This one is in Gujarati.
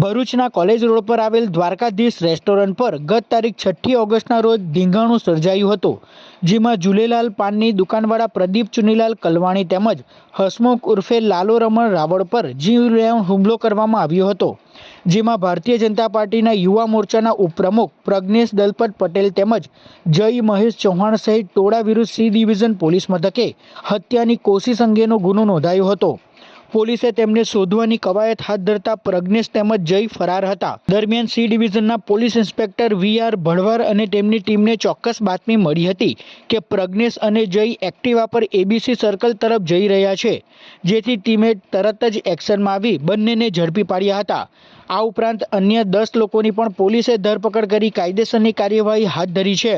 ભરૂચના કોલેજ રોડ પર આવેલ દ્વારકાધીશ રેસ્ટોરન્ટ પર ગત તારીખ છઠ્ઠી ઓગસ્ટના રોજ ધીંગાણું સર્જાયું હતું, જેમાં ઝૂલેલાલ પાનની દુકાનવાળા પ્રદીપ ચુનીલાલ કલવાણી તેમજ હસમુખ ઉર્ફે લાલો રમણ રાવળ પર જીવલેણ હુમલો કરવામાં આવ્યો હતો, જેમાં ભારતીય જનતા પાર્ટીના યુવા મોરચાના ઉપપ્રમુખ પ્રજ્ઞેશ દલપત પટેલ તેમજ જય મહેશ ચૌહાણ સહિત ટોળા વિરુદ્ધ સી ડિવિઝન પોલીસ મથકે હત્યાની કોશિશ અંગેનો ગુનો નોંધાયો હતો. પોલીસે તેમને શોધવાની કવાયત હાથ ધરતા પ્રજ્ઞેશ તેમજ જય ફરાર હતા. દરમિયાન C ડિવિઝનના police inspector V R Bhadvar અને તેમની ટીમને ચોક્કસ બાતમી મળી હતી કે પ્રજ્ઞેશ અને જય એક્ટિવા પર એબીસી સર્કલ તરફ જઈ રહ્યા છે, જેથી ટીમે તરત જ એક્શનમાં આવી બંનેને ઝડપી પાડ્યા હતા. આ ઉપરાંત અન્ય દસ લોકોની પણ પોલીસે ધરપકડ કરી કાયદેસરની કાર્યવાહી હાથ ધરી છે.